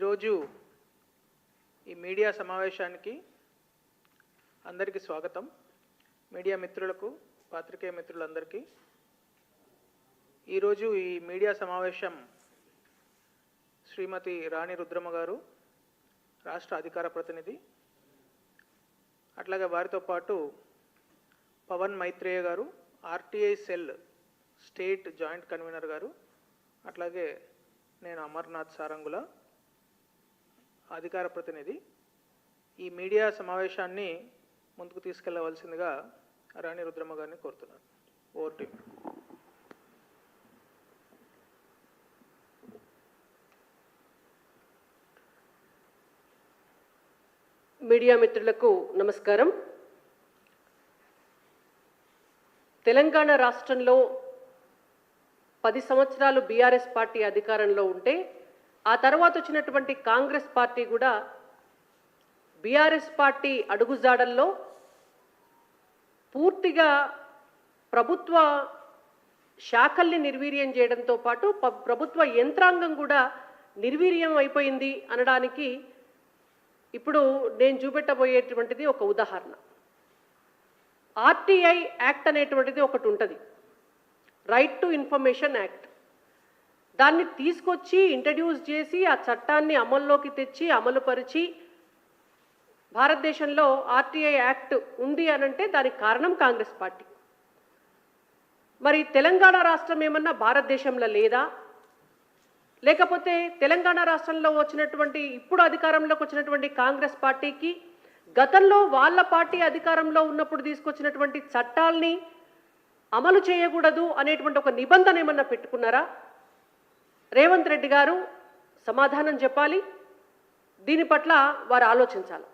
ఈరోజు ఈ మీడియా సమావేశానికి అందరికీ స్వాగతం. మీడియా మిత్రులకు పాత్రికేయ మిత్రులందరికీ. ఈరోజు ఈ మీడియా సమావేశం శ్రీమతి రాణి రుద్రమ్మ గారు రాష్ట్ర అధికార ప్రతినిధి. అట్లాగే వారితో పాటు పవన్ మైత్రేయ గారు RTI cell state joint convener గారు. అట్లాగే నేను అమర్నాథ్ సారంగుల అధికార ప్రతినిధి ఈ మీడియా సమావేశాన్ని ముందుకు తీసుకెళ్ళవలసిందిగా రాణి రుద్రమ్మ గారిని కోరుతున్నాను. ఓవర్ టీమ్ మీడియా మిత్రులకు నమస్కారం. తెలంగాణ రాష్ట్రంలో పది సంవత్సరాలు బీఆర్ఎస్ పార్టీ అధికారంలో ఉంటే ఆ తర్వాత వచ్చినటువంటి కాంగ్రెస్ పార్టీ కూడా బీఆర్ఎస్ పార్టీ అడుగుజాడల్లో పూర్తిగా ప్రభుత్వ శాఖల్ని నిర్వీర్యం చేయడంతో పాటు ప్రభుత్వ యంత్రాంగం కూడా నిర్వీర్యం అయిపోయింది అనడానికి ఇప్పుడు నేను చూపెట్టబోయేటువంటిది ఒక ఉదాహరణ. ఆర్టీఐ యాక్ట్ అనేటువంటిది ఒకటి ఉంటుంది. Right to information act. దాన్ని తీసుకొచ్చి ఇంట్రడ్యూస్ చేసి ఆ చట్టాన్ని అమల్లోకి తెచ్చి అమలుపరిచి భారతదేశంలో ఆర్టీఐ యాక్ట్ ఉంది అనంటే దానికి కారణం కాంగ్రెస్ పార్టీ. మరి తెలంగాణ రాష్ట్రం ఏమన్నా భారతదేశంలో లేదా? లేకపోతే తెలంగాణ రాష్ట్రంలో వచ్చినటువంటి ఇప్పుడు అధికారంలోకి వచ్చినటువంటి కాంగ్రెస్ పార్టీకి గతంలో వాళ్ళ పార్టీ అధికారంలో ఉన్నప్పుడు తీసుకొచ్చినటువంటి చట్టాల్ని అమలు చేయకూడదు అనేటువంటి ఒక నిబంధన ఏమన్నా పెట్టుకున్నారా? రేవంత్ రెడ్డి గారు సమాధానం చెప్పాలి. దీని పట్ల వారు ఆలోచించాలి.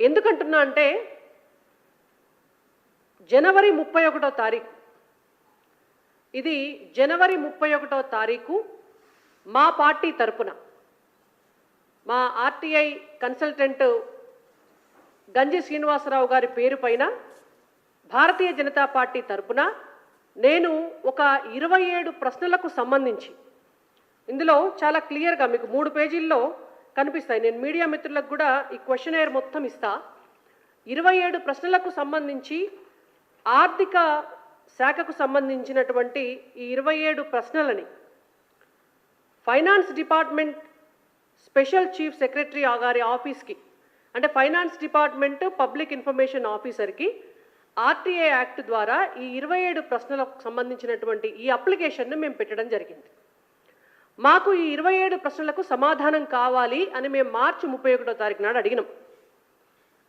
ఎందుకంటున్నా అంటే జనవరి ముప్పై ఒకటో తారీఖు. ఇది జనవరి ముప్పై ఒకటో తారీఖు మా పార్టీ తరపున. మా ఆర్టీఐ కన్సల్టెంట్ గంజి శ్రీనివాసరావు గారి పేరు పైన భారతీయ జనతా పార్టీ తరపున నేను ఒక ఇరవై ఏడు ప్రశ్నలకు సంబంధించి ఇందులో చాలా క్లియర్గా మీకు మూడు పేజీల్లో కనిపిస్తాయి. నేను మీడియా మిత్రులకు కూడా ఈ క్వశ్చన్ ఎయిర్ మొత్తం ఇస్తా. ఇరవై ఏడు ప్రశ్నలకు సంబంధించి ఆర్థిక శాఖకు సంబంధించినటువంటి ఈ ఇరవై ఏడు ప్రశ్నలని finance department special chief secretary గారి ఆఫీస్కి అంటే ఫైనాన్స్ డిపార్ట్మెంట్ పబ్లిక్ ఇన్ఫర్మేషన్ ఆఫీసర్కి ఆర్టీఏ యాక్ట్ ద్వారా ఈ ఇరవై ఏడు ప్రశ్నలకు సంబంధించినటువంటి ఈ అప్లికేషన్ను మేము పెట్టడం జరిగింది. మాకు ఈ ఇరవై ఏడు ప్రశ్నలకు సమాధానం కావాలి అని మేము మార్చి ముప్పై ఒకటో తారీఖు నాడు అడిగినాం.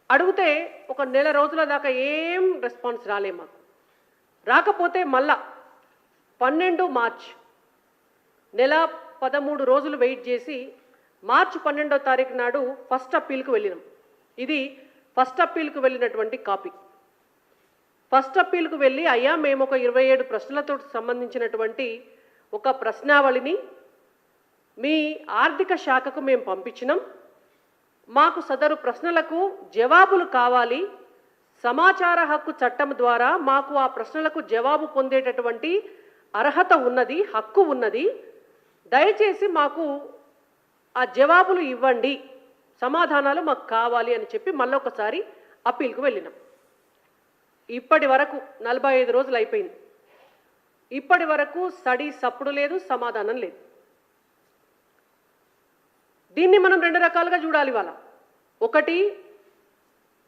అడిగితే ఒక నెల రోజుల దాకా ఏం రెస్పాన్స్ రాలే మాకు. రాకపోతే మళ్ళా పన్నెండు మార్చ్ నెల పదమూడు రోజులు వెయిట్ చేసి మార్చి పన్నెండో తారీఖు నాడు ఫస్ట్ అప్పీల్కి వెళ్ళినాం. ఇది ఫస్ట్ అప్పీల్కి వెళ్ళినటువంటి కాపీ. ఫస్ట్ అప్పీల్కు వెళ్ళి అయ్యా మేము ఒక ఇరవై ఏడు ప్రశ్నలతో సంబంధించినటువంటి ఒక ప్రశ్నావళిని మీ ఆర్థిక శాఖకు మేము పంపించినాం. మాకు సదరు ప్రశ్నలకు జవాబులు కావాలి. సమాచార హక్కు చట్టం ద్వారా మాకు ఆ ప్రశ్నలకు జవాబు పొందేటటువంటి అర్హత ఉన్నది హక్కు ఉన్నది. దయచేసి మాకు ఆ జవాబులు ఇవ్వండి. సమాధానాలు మాకు కావాలి అని చెప్పి మళ్ళొకసారి అప్పీల్కు వెళ్ళినాం. ఇప్పటి వరకు నలభై ఐదు రోజులు అయిపోయింది. ఇప్పటి వరకు సడి సప్పుడు లేదు సమాధానం లేదు. దీన్ని మనం రెండు రకాలుగా చూడాలి వాళ్ళ ఒకటి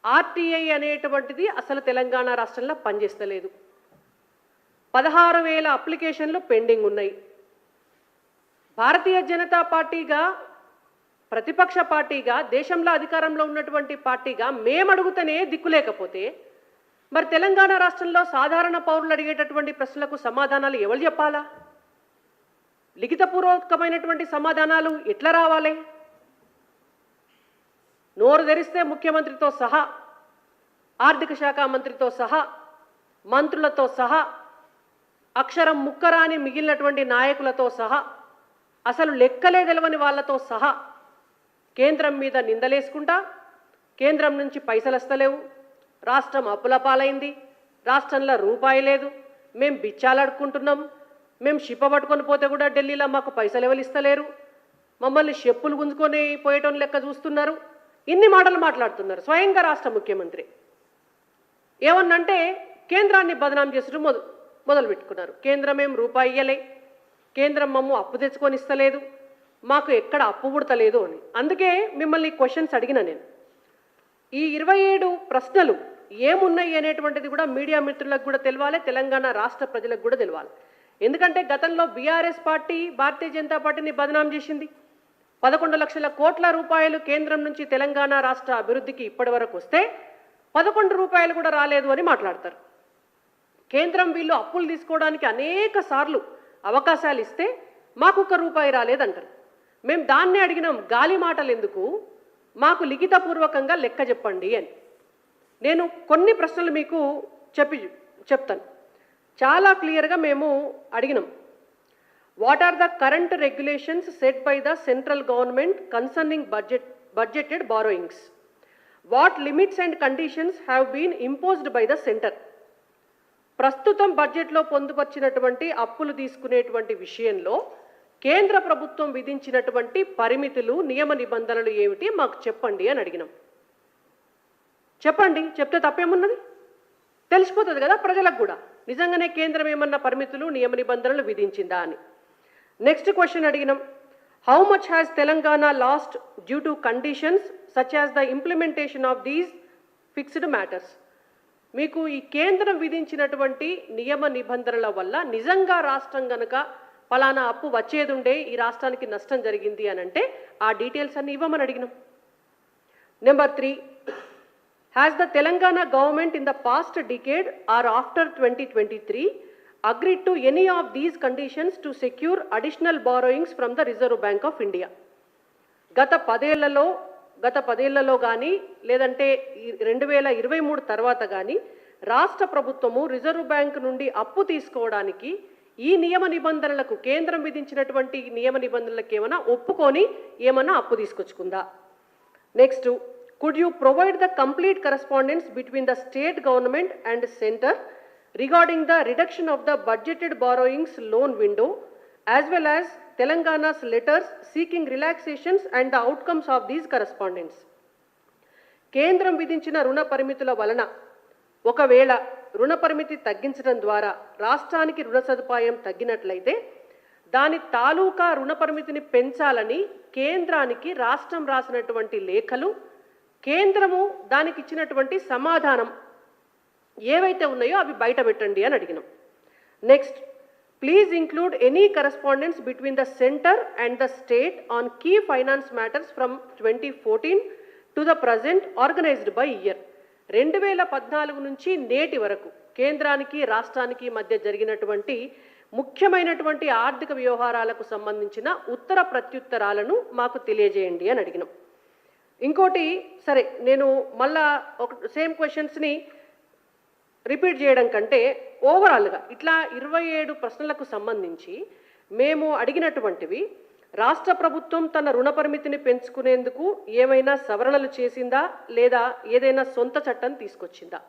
ఆర్టీఐ అనేటువంటిది అసలు తెలంగాణ రాష్ట్రంలో పనిచేస్తలేదు. పదహారు వేల అప్లికేషన్లు పెండింగ్ ఉన్నాయి. భారతీయ జనతా పార్టీగా ప్రతిపక్ష పార్టీగా దేశంలో అధికారంలో ఉన్నటువంటి పార్టీగా మేము అడుగుతూనే దిక్కు లేకపోతే మరి తెలంగాణ రాష్ట్రంలో సాధారణ పౌరులు అడిగేటటువంటి ప్రశ్నలకు సమాధానాలు ఎవరు చెప్పాలా? లిఖితపూర్వకమైనటువంటి సమాధానాలు ఎట్లా రావాలి? నోరు తెరిస్తే ముఖ్యమంత్రితో సహా ఆర్థిక శాఖ మంత్రితో సహా మంత్రులతో సహా అక్షరం ముక్కరాని మిగిలినటువంటి నాయకులతో సహా అసలు లెక్కలే తెలవని వాళ్ళతో సహా కేంద్రం మీద నిందలేసుకుంటా కేంద్రం నుంచి పైసలు వస్తలేవు రాష్ట్రం అప్పుల పాలైంది. రాష్ట్రంలో రూపాయి లేదు. మేము బిచ్చాలాడుకుంటున్నాం. మేము షిప్ప పట్టుకొని పోతే కూడా ఢిల్లీలో మాకు పైసలు ఎవరు ఇస్తలేరు. మమ్మల్ని చెప్పులు గుంజుకొని పోయటం లెక్క చూస్తున్నారు. ఇన్ని మాటలు మాట్లాడుతున్నారు. స్వయంగా రాష్ట్ర ముఖ్యమంత్రి. ఏమన్నంటే కేంద్రాన్ని బదనాం చేసుడు మొదలు మొదలు పెట్టుకున్నారు. కేంద్రం ఏం రూపాయి ఇయ్యలే. కేంద్రం మమ్మ అప్పు తెచ్చుకొని ఇస్తలేదు. మాకు ఎక్కడ అప్పు పుడతలేదు అని. అందుకే మిమ్మల్ని క్వశ్చన్స్ అడిగిన నేను. ఈ ఇరవై ఏడు ప్రశ్నలు ఏమున్నాయి అనేటువంటిది కూడా మీడియా మిత్రులకు కూడా తెలవాలి తెలంగాణ రాష్ట్ర ప్రజలకు కూడా తెలవాలి. ఎందుకంటే గతంలో బీఆర్ఎస్ పార్టీ భారతీయ జనతా పార్టీని బదనాం చేసింది. పదకొండు లక్షల కోట్ల రూపాయలు కేంద్రం నుంచి తెలంగాణ రాష్ట్ర అభివృద్ధికి ఇప్పటి వరకు వస్తే పదకొండు రూపాయలు కూడా రాలేదు అని మాట్లాడతారు. కేంద్రం వీళ్ళు అప్పులు తీసుకోవడానికి అనేక సార్లు అవకాశాలు ఇస్తే మాకు ఒక్క రూపాయి రాలేదంటారు. మేము దాన్నే అడిగినాం గాలి మాటలు ఎందుకు మాకు లిఖితపూర్వకంగా లెక్క చెప్పండి అని. నేను కొన్ని ప్రశ్నలు మీకు చెప్పి చెప్తాను. చాలా క్లియర్గా మేము అడిగినాం. What are the current regulations set by the central government concerning budget budgeted borrowings what limits and conditions have been imposed by the centre ప్రస్తుతం బడ్జెట్లో పొందుపరిచినటువంటి అప్పులు తీసుకునేటువంటి విషయంలో కేంద్ర ప్రభుత్వం విధించినటువంటి పరిమితులు నియమ నిబంధనలు ఏమిటి మాకు చెప్పండి అని అడిగినాం. చెప్పండి చెప్తే తప్పేమున్నది? తెలిసిపోతుంది కదా ప్రజలకు కూడా. నిజంగానే కేంద్రం ఏమన్నా పరిమితులు నియమ నిబంధనలు విధించిందా అని. నెక్స్ట్ క్వశ్చన్ అడిగినాం. How much has Telangana lost due to conditions such as the implementation of these fixed matters మీకు ఈ కేంద్రం విధించినటువంటి నియమ నిబంధనల వల్ల నిజంగా రాష్ట్రం గనక పలానా అప్పు వచ్చేదుండే ఈ రాష్ట్రానికి నష్టం జరిగింది అని అంటే ఆ డీటెయిల్స్ అన్ని ఇవ్వమని అడిగినాం. Number three has the Telangana government in the past decade or after twenty twenty three agreed to any of these conditions to secure additional borrowings from the Reserve Bank of India గత పదేళ్ళలో గత పదేళ్ళలో కానీ లేదంటే రెండు వేల ఇరవై మూడు తర్వాత కానీ రాష్ట్ర ప్రభుత్వము రిజర్వ్ బ్యాంక్ నుండి అప్పు తీసుకోవడానికి ఈ నియమ నిబంధనలకు కేంద్రం విధించినటువంటి నియమ నిబంధనలకు ఏమైనా ఒప్పుకొని ఏమైనా అప్పు తీసుకొచ్చుకుందా? Next could you provide the complete correspondence between the state government and centre regarding the reduction of the budgeted borrowings loan window as well as Telangana's letters seeking relaxations and the outcomes of these correspondence కేంద్రం విధించిన రుణ పరిమితుల వలన ఒకవేళ రుణ పరిమితి తగ్గించడం ద్వారా రాష్ట్రానికి రుణ సదుపాయం తగ్గినట్లయితే దాని తాలూకా రుణ పరిమితిని పెంచాలని కేంద్రానికి రాష్ట్రం రాసినటువంటి లేఖలు కేంద్రము దానికి ఇచ్చినటువంటి సమాధానం ఏవైతే ఉన్నాయో అవి బయట పెట్టండి అని అడిగినాం. Next please include any correspondence between the centre and the state on key finance matters from twenty fourteen to the present organized by year రెండు వేల పద్నాలుగు నుంచి నేటి వరకు కేంద్రానికి రాష్ట్రానికి మధ్య జరిగినటువంటి ముఖ్యమైనటువంటి ఆర్థిక వ్యవహారాలకు సంబంధించిన ఉత్తర ప్రత్యుత్తరాలను మాకు తెలియజేయండి అని అడిగినాం. ఇంకోటి సరే నేను మళ్ళా ఒక సేమ్ క్వశ్చన్స్ని రిపీట్ చేయడం కంటే ఓవరాల్గా ఇట్లా ఇరవై ఏడు ప్రశ్నలకు సంబంధించి మేము అడిగినటువంటివి రాష్ట్ర ప్రభుత్వం తన రుణ పరిమితిని పెంచుకునేందుకు ఏమైనా సవరణలు చేసిందా లేదా ఏదైనా సొంత చట్టం తీసుకొచ్చిందా?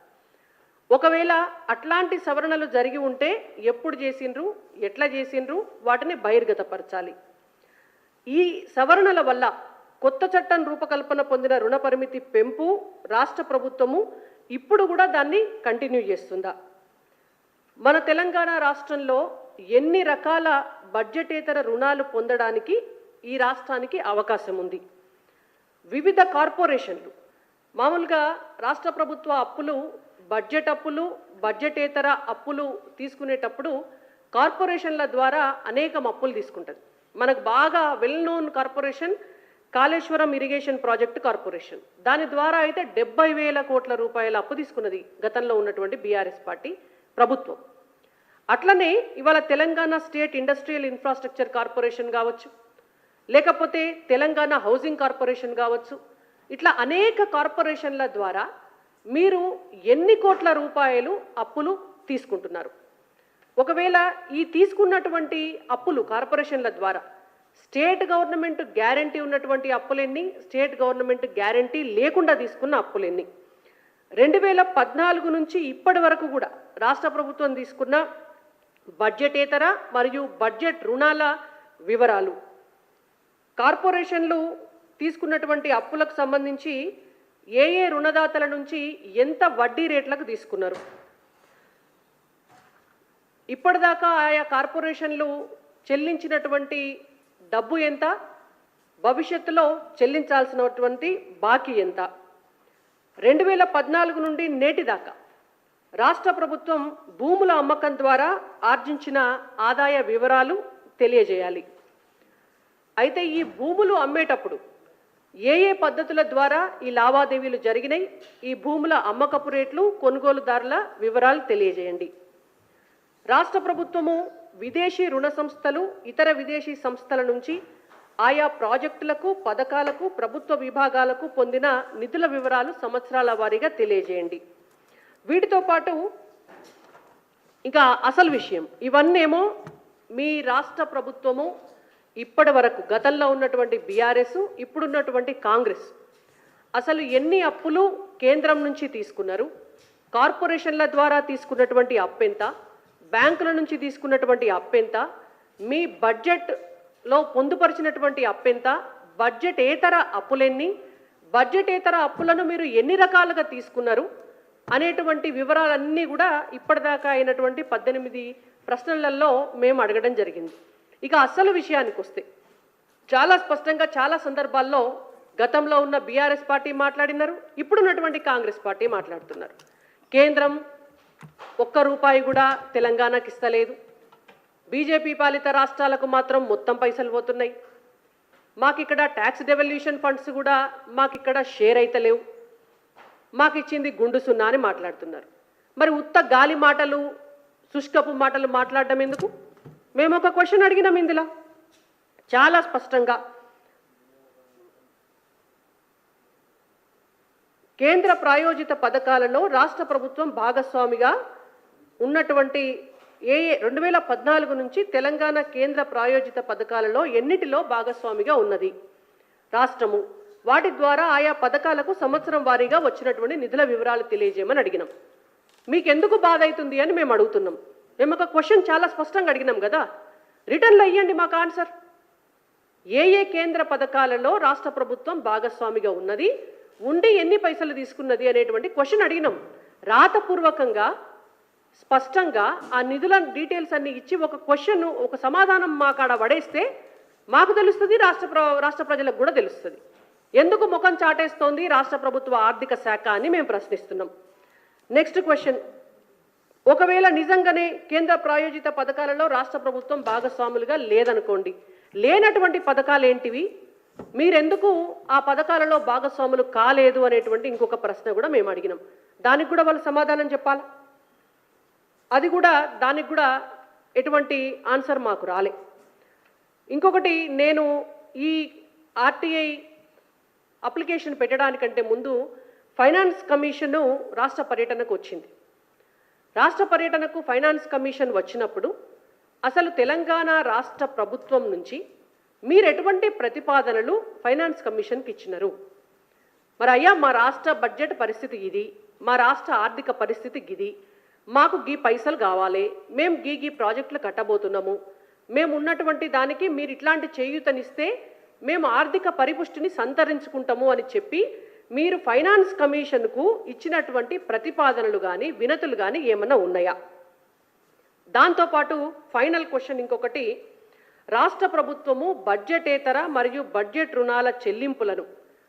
ఒకవేళ అట్లాంటి సవరణలు జరిగి ఉంటే ఎప్పుడు చేసిండ్రు ఎట్లా చేసిండ్రు వాటిని బహిర్గతపరచాలి. ఈ సవరణల వల్ల కొత్త చట్టం రూపకల్పన పొందిన రుణ పరిమితి పెంపు రాష్ట్ర ప్రభుత్వము ఇప్పుడు కూడా దాన్ని కంటిన్యూ చేస్తుందా? మన తెలంగాణ రాష్ట్రంలో ఎన్ని రకాల బడ్జెటేతర రుణాలు పొందడానికి ఈ రాష్ట్రానికి అవకాశం ఉంది? వివిధ కార్పొరేషన్లు. మామూలుగా రాష్ట్ర ప్రభుత్వ అప్పులు బడ్జెట్ అప్పులు బడ్జెటేతర అప్పులు తీసుకునేటప్పుడు కార్పొరేషన్ల ద్వారా అనేకం అప్పులు తీసుకుంటుంది. మనకు బాగా well known corporation Kaleshwaram irrigation project corporation. దాని ద్వారా అయితే డెబ్బై వేల కోట్ల రూపాయల అప్పు తీసుకున్నది గతంలో ఉన్నటువంటి బీఆర్ఎస్ పార్టీ ప్రభుత్వం. అట్లనే ఇవాళ Telangana state industrial infrastructure corporation కావచ్చు లేకపోతే తెలంగాణ హౌసింగ్ కార్పొరేషన్ కావచ్చు ఇట్లా అనేక కార్పొరేషన్ల ద్వారా మీరు ఎన్ని కోట్ల రూపాయలు అప్పులు తీసుకుంటున్నారు. ఒకవేళ ఈ తీసుకున్నటువంటి అప్పులు కార్పొరేషన్ల ద్వారా స్టేట్ గవర్నమెంట్ గ్యారంటీ ఉన్నటువంటి అప్పులెన్ని స్టేట్ గవర్నమెంట్ గ్యారంటీ లేకుండా తీసుకున్న అప్పులెన్ని? రెండు వేల పద్నాలుగు నుంచి ఇప్పటి వరకు కూడా రాష్ట్ర ప్రభుత్వం తీసుకున్న బడ్జెటేతర మరియు బడ్జెట్ రుణాల వివరాలు. కార్పొరేషన్లు తీసుకున్నటువంటి అప్పులకు సంబంధించి ఏ ఏ రుణదాతల నుంచి ఎంత వడ్డీ రేట్లకు తీసుకున్నారు. ఇప్పటిదాకా ఆయా కార్పొరేషన్లు చెల్లించినటువంటి డబ్బు ఎంత భవిష్యత్తులో చెల్లించాల్సినటువంటి బాకీ ఎంత? రెండు వేల పద్నాలుగు నుండి నేటి దాకా రాష్ట్ర ప్రభుత్వం భూముల అమ్మకం ద్వారా ఆర్జించిన ఆదాయ వివరాలు తెలియజేయాలి. అయితే ఈ భూములు అమ్మేటప్పుడు ఏ ఏ పద్ధతుల ద్వారా ఈ లావాదేవీలు జరిగినాయి? ఈ భూముల అమ్మకపు రేట్లు కొనుగోలుదారుల వివరాలు తెలియజేయండి. రాష్ట్ర ప్రభుత్వము విదేశీ రుణ సంస్థలు ఇతర విదేశీ సంస్థల నుంచి ఆయా ప్రాజెక్టులకు పథకాలకు ప్రభుత్వ విభాగాలకు పొందిన నిధుల వివరాలు సంవత్సరాల వారీగా తెలియజేయండి. వీటితో పాటు ఇంకా అసలు విషయం. ఇవన్నేమో మీ రాష్ట్ర ప్రభుత్వము ఇప్పటి వరకు గతంలో ఉన్నటువంటి బీఆర్ఎస్ ఇప్పుడున్నటువంటి కాంగ్రెస్ అసలు ఎన్ని అప్పులు కేంద్రం నుంచి తీసుకున్నారు? కార్పొరేషన్ల ద్వారా తీసుకున్నటువంటి అప్పెంత బ్యాంకుల నుంచి తీసుకున్నటువంటి అప్పెంత మీ బడ్జెట్లో పొందుపరిచినటువంటి అప్పెంత బడ్జెట్ ఏతర అప్పులెన్ని? బడ్జెట్ ఏతర అప్పులను మీరు ఎన్ని రకాలుగా తీసుకున్నారు? అనేటువంటి వివరాలన్నీ కూడా ఇప్పటిదాకా అయినటువంటి పద్దెనిమిది ప్రశ్నలలో మేము అడగడం జరిగింది. ఇక అసలు విషయానికి వస్తే చాలా స్పష్టంగా చాలా సందర్భాల్లో గతంలో ఉన్న బీఆర్ఎస్ పార్టీ మాట్లాడినారు ఇప్పుడున్నటువంటి కాంగ్రెస్ పార్టీ మాట్లాడుతున్నారు. కేంద్రం ఒక్క రూపాయి కూడా తెలంగాణకి ఇస్తలేదు. బీజేపీ పాలిత రాష్ట్రాలకు మాత్రం మొత్తం పైసలు పోతున్నాయి. మాకు ఇక్కడ ట్యాక్స్ డెవల్యూషన్ ఫండ్స్ కూడా మాకు ఇక్కడ షేర్ అయితే లేవు మాకు ఇచ్చింది గుండు సున్నా అని మాట్లాడుతున్నారు. మరి ఉత్త గాలి మాటలు శుష్కపు మాటలు మాట్లాడడం ఎందుకు? మేము ఒక క్వశ్చన్ అడిగినాం ఇందులో. చాలా స్పష్టంగా. కేంద్ర ప్రాయోజిత పథకాలలో రాష్ట్ర ప్రభుత్వం భాగస్వామిగా ఉన్నటువంటి ఏ రెండు వేల పద్నాలుగు నుంచి తెలంగాణ కేంద్ర ప్రాయోజిత పథకాలలో ఎన్నిటిలో భాగస్వామిగా ఉన్నది? రాష్ట్రము వాటి ద్వారా ఆయా పథకాలకు సంవత్సరం వారీగా వచ్చినటువంటి నిధుల వివరాలు తెలియజేయమని అడిగినాం. మీకు ఎందుకు బాధ అవుతుంది అని మేము అడుగుతున్నాం. మేము ఒక క్వశ్చన్ చాలా స్పష్టంగా అడిగినాం కదా. రిటర్న్లో ఇవ్వండి మాకు ఆన్సర్. ఏ ఏ కేంద్ర పథకాలలో రాష్ట్ర ప్రభుత్వం భాగస్వామిగా ఉన్నది ఉండి ఎన్ని పైసలు తీసుకున్నది అనేటువంటి క్వశ్చన్ అడిగినాం. రాతపూర్వకంగా స్పష్టంగా ఆ నిధుల డీటెయిల్స్ అన్ని ఇచ్చి ఒక క్వశ్చన్ ఒక సమాధానం మాకాడ పడేస్తే మాకు తెలుస్తుంది రాష్ట్ర ప్ర రాష్ట్ర ప్రజలకు కూడా తెలుస్తుంది. ఎందుకు ముఖం చాటేస్తోంది రాష్ట్ర ప్రభుత్వ ఆర్థిక శాఖ అని మేము ప్రశ్నిస్తున్నాం. నెక్స్ట్ క్వశ్చన్ ఒకవేళ నిజంగానే కేంద్ర ప్రాయోజిత పథకాలలో రాష్ట్ర ప్రభుత్వం భాగస్వాములుగా లేదనుకోండి లేనటువంటి పథకాలు ఏంటివి మీరెందుకు ఆ పథకాలలో భాగస్వాములు కాలేదు అనేటువంటి ఇంకొక ప్రశ్న కూడా మేము అడిగినాం. దానికి కూడా వాళ్ళు సమాధానం చెప్పాలి? అది కూడా దానికి కూడా ఎటువంటి ఆన్సర్ మాకు రాలే. ఇంకొకటి నేను ఈ ఆర్టీఐ అప్లికేషన్ పెట్టడానికంటే ముందు ఫైనాన్స్ కమిషను రాష్ట్ర పర్యటనకు వచ్చింది. రాష్ట్ర పర్యటనకు ఫైనాన్స్ కమిషన్ వచ్చినప్పుడు అసలు తెలంగాణ రాష్ట్ర ప్రభుత్వం నుంచి మీరు ఎటువంటి ప్రతిపాదనలు ఫైనాన్స్ కమిషన్కి ఇచ్చినారు? మరి అయ్యా మా రాష్ట్ర బడ్జెట్ పరిస్థితి ఇది మా రాష్ట్ర ఆర్థిక పరిస్థితి ఇది మాకు గీ పైసలు కావాలి మేము గీ గీ ప్రాజెక్టులు కట్టబోతున్నాము మేము ఉన్నటువంటి దానికి మీరు ఇట్లాంటి చేయూతనిస్తే మేము ఆర్థిక పరిపుష్టిని సంతరించుకుంటాము అని చెప్పి మీరు ఫైనాన్స్ కమిషన్కు ఇచ్చినటువంటి ప్రతిపాదనలు కానీ వినతులు కానీ ఏమన్నా ఉన్నాయా? దాంతోపాటు ఫైనల్ క్వశ్చన్ ఇంకొకటి. రాష్ట్ర ప్రభుత్వము బడ్జెటేతర మరియు బడ్జెట్ రుణాల చెల్లింపులను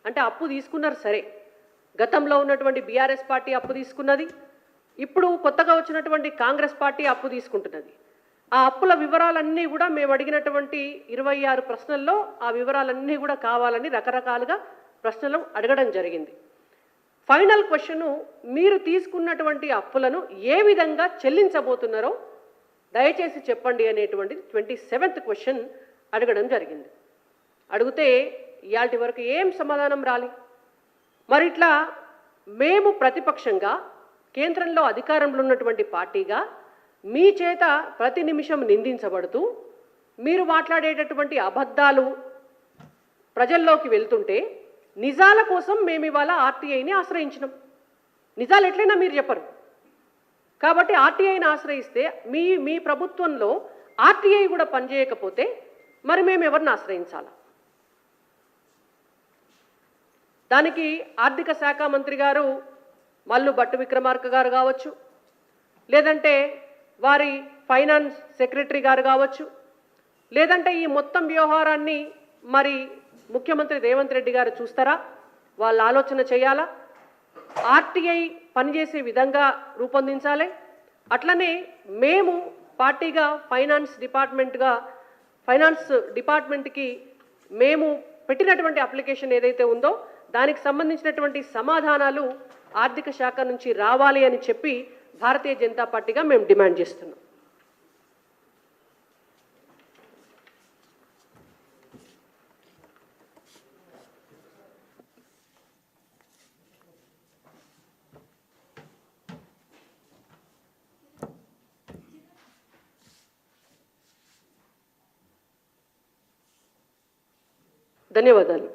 అంటే అప్పు తీసుకున్నారు సరే. గతంలో ఉన్నటువంటి బీఆర్ఎస్ పార్టీ అప్పు తీసుకున్నది. ఇప్పుడు కొత్తగా వచ్చినటువంటి కాంగ్రెస్ పార్టీ అప్పు తీసుకుంటున్నది. ఆ అప్పుల వివరాలన్నీ కూడా మేము అడిగినటువంటి ఇరవై ఆరు ప్రశ్నల్లో ఆ వివరాలన్నీ కూడా కావాలని రకరకాలుగా ప్రశ్నలు అడగడం జరిగింది. ఫైనల్ క్వశ్చను మీరు తీసుకున్నటువంటి అప్పులను ఏ విధంగా చెల్లించబోతున్నారో దయచేసి చెప్పండి అనేటువంటి ట్వంటీ సెవెంత్ క్వశ్చన్ అడగడం జరిగింది. అడిగితే ఇవాటి వరకు ఏం సమాధానం రాలి? మరి ఇట్లా మేము ప్రతిపక్షంగా కేంద్రంలో అధికారంలో ఉన్నటువంటి పార్టీగా మీ చేత ప్రతి నిమిషం నిందించబడుతూ మీరు మాట్లాడేటటువంటి అబద్ధాలు ప్రజల్లోకి వెళ్తుంటే నిజాల కోసం మేము ఇవాళ ఆర్టీఐని ఆశ్రయించినాం. నిజాలు ఎట్లయినా మీరు చెప్పరు. కాబట్టి ఆర్టీఐని ఆశ్రయిస్తే మీ మీ ప్రభుత్వంలో ఆర్టీఐ కూడా పనిచేయకపోతే మరి మేము ఎవరిని ఆశ్రయించాలా? దానికి ఆర్థిక శాఖ మంత్రి గారు మల్లు భట్టు విక్రమార్క గారు కావచ్చు లేదంటే వారి ఫైనాన్స్ సెక్రటరీ గారు కావచ్చు లేదంటే ఈ మొత్తం వ్యవహారాన్ని మరి ముఖ్యమంత్రి రేవంత్ రెడ్డి గారు చూస్తారా? వాళ్ళు ఆలోచన చేయాలా? ఆర్టీఐ పనిచేసే విధంగా రూపొందించాలి. అట్లనే మేము పార్టీగా ఫైనాన్స్ డిపార్ట్మెంట్గా ఫైనాన్స్ డిపార్ట్మెంట్కి మేము పెట్టినటువంటి అప్లికేషన్ ఏదైతే ఉందో దానికి సంబంధించినటువంటి సమాధానాలు ఆర్థిక శాఖ నుంచి రావాలి అని చెప్పి భారతీయ జనతా పార్టీగా మేము డిమాండ్ చేస్తున్నాం. ధన్యవాదాలు.